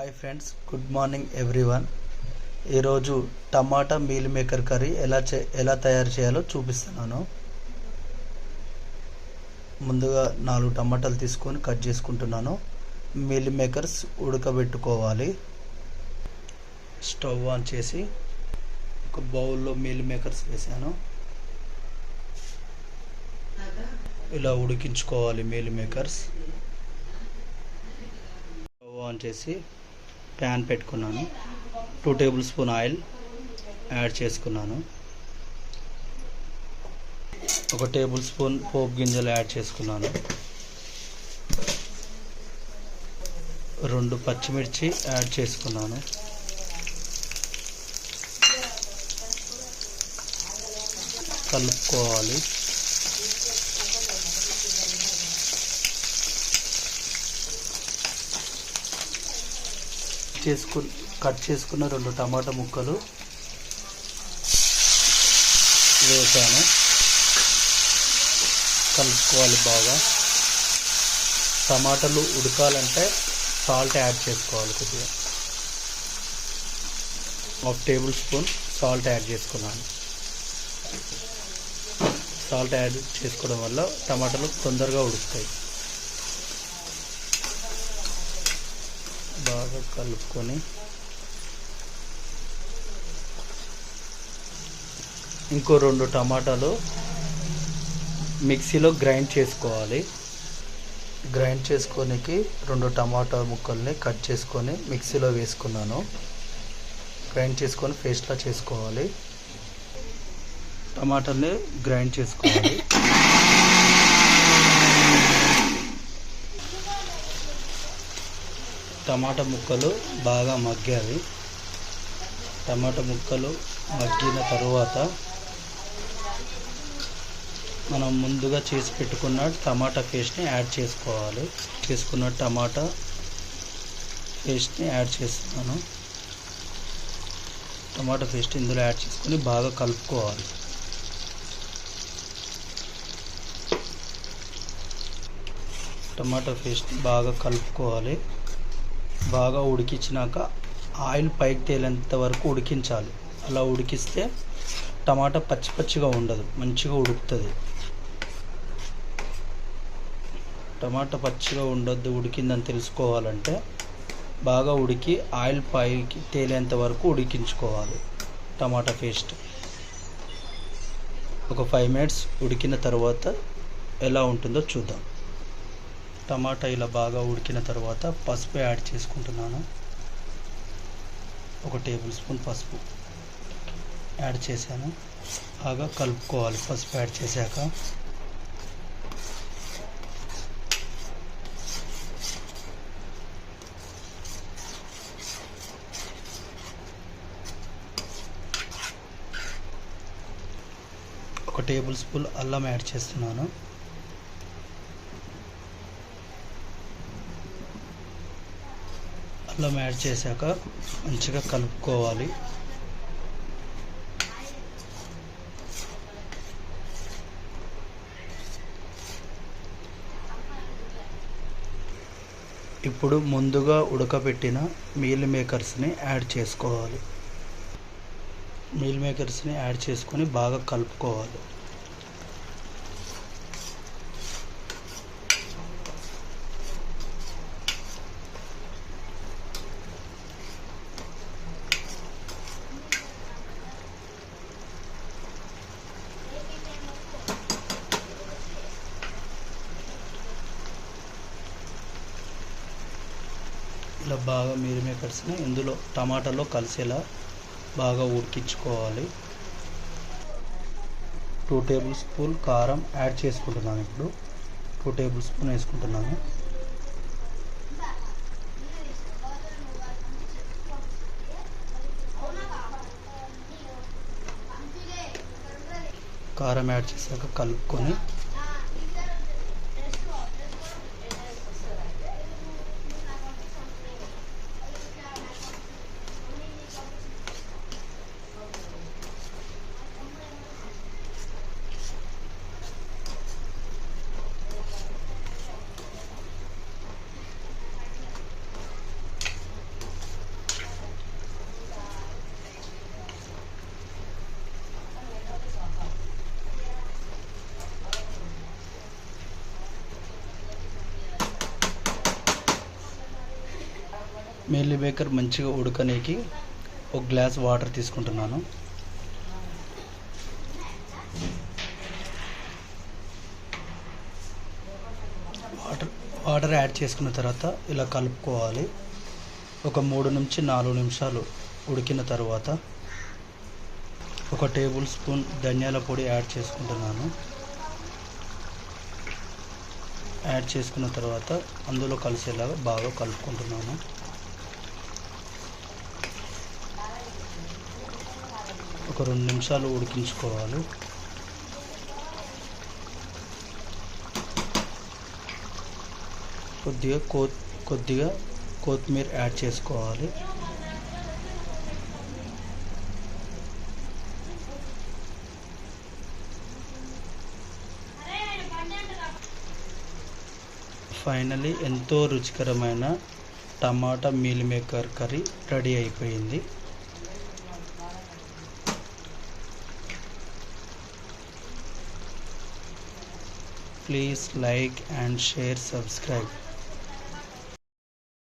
Hi friends good morning everyone ఈరోజు tomato meal maker curry ఎలా చే ఎలా తయారు చేయాలో చూపిస్తున్నాను. ముందుగా నాలుగు టమాటాలు తీసుకొని కట్ చేసుకుంటున్నాను. మీల్ మేకర్స్ ఉడకబెట్టుకోవాలి. స్టవ్ ఆన్ చేసి ఒక బౌల్లో మీల్ మేకర్స్ వేసాను. ఇలా ఉడికించుకోవాలి మీల్ మేకర్స్. స్టవ్ ఆన్ చేసి ప్యాన్ పెట్టుకున్నాను. Two tablespoon oil add చేసుకున్నాను. ఒక టేబుల్ స్పూన్ పోపు గింజలు యాడ్ చేసుకున్నాను. రెండు పచ్చిమిర్చి యాడ్ చేసుకున్నాను. కలుపుకోవాలి. చేసుకు కట్ చేసుకున్న రెండు టమాటా ముక్కలు వేసాను. కలుపుకోవాలి బాగా. టమాటాలు ఉడకాలంటే సాల్ట్ యాడ్ చేసుకోవాలి కొద్దిగా. Half tablespoon salt add చేసుకున్నాను. సాల్ట్ యాడ్ చేసుకోవడం వల్ల టమాటాలు తొందరగా ఉడుకుతాయి. బాగా కలుపుకొని ఇంకో రెండు టమాటాలు మిక్సీలో గ్రైండ్ చేసుకోవాలి. గ్రైండ్ చేసుకోనికి రెండు టమాటా ముక్కల్ని కట్ చేసుకొని మిక్సీలో వేసుకున్నాను. గ్రైండ్ చేసుకొని పేస్ట్లా చేసుకోవాలి. టమాటాని గ్రైండ్ చేసుకోవాలి. టమాటా ముక్కలు బాగా మగ్గావి టమాటా ముక్కలు మగ్గిన తరువాత మనం ముందుగా చేసి పెట్టుకున్న టమాటా పేస్ట్ని యాడ్ చేసుకోవాలి. చేసుకున్న టమాటా పేస్ట్ని యాడ్ చేస్తున్నాను. టమాటా పేస్ట్ ఇందులో యాడ్ చేసుకొని బాగా కలుపుకోవాలి. టమాటా పేస్ట్ బాగా కలుపుకోవాలి. బాగా ఉడికించినాక ఆయిల్ పైకి తేలేంత వరకు ఉడికించాలి. అలా ఉడికిస్తే టమాటా పచ్చి పచ్చిగా ఉండదు మంచిగా ఉడుకుతుంది. టమాటా పచ్చిగా ఉండొద్దు ఉడికిందని తెలుసుకోవాలంటే బాగా ఉడికి ఆయిల్ పైకి తేలేంత వరకు ఉడికించుకోవాలి టమాటా పేస్ట్. ఒక ఫైవ్ మినిట్స్ ఉడికిన తర్వాత ఎలా ఉంటుందో చూద్దాం. టమాటా ఇలా బాగా ఉడికిన తర్వాత పసుపు యాడ్ చేసుకుంటున్నాను. ఒక టేబుల్ స్పూన్ పసుపు యాడ్ చేశాను. బాగా కలుపుకోవాలి పసుపు యాడ్ చేశాక. ఒక టేబుల్ స్పూన్ అల్లం యాడ్ చేస్తున్నాను. అల్లం యాడ్ చేశాక మంచిగా కలుపుకోవాలి. ఇప్పుడు ముందుగా ఉడకబెట్టిన మీల్ మేకర్స్ని యాడ్ చేసుకోవాలి. మీల్ మేకర్స్ని యాడ్ చేసుకొని బాగా కలుపుకోవాలి. ఇట్లా బాగా మీరు మేకర్స్ని ఇందులో టమాటాలో కలిసేలా బాగా ఉడికించుకోవాలి. టూ టేబుల్ స్పూన్ కారం యాడ్ చేసుకుంటున్నాను ఇప్పుడు. టూ టేబుల్ స్పూన్ వేసుకుంటున్నాను. కారం యాడ్ చేశాక కలుపుకొని మీల్ మేకర్ మంచిగా ఉడకనీకి ఒక గ్లాస్ వాటర్ తీసుకుంటున్నాను. వాటర్ వాటర్ యాడ్ చేసుకున్న తర్వాత ఇలా కలుపుకోవాలి. ఒక మూడు నుంచి నాలుగు నిమిషాలు ఉడికిన తర్వాత ఒక టేబుల్ స్పూన్ ధనియాల పొడి యాడ్ చేసుకుంటున్నాను. యాడ్ చేసుకున్న తర్వాత అందులో కలిసేలాగా బాగా కలుపుకుంటున్నాను. ఒక రెండు నిమిషాలు ఉడికించుకోవాలి. కొద్దిగా కో కొద్దిగా కొత్తిమీర యాడ్ చేసుకోవాలి. ఫైనలీ ఎంతో రుచికరమైన tomato meal maker curry ready అయిపోయింది. please like and share subscribe.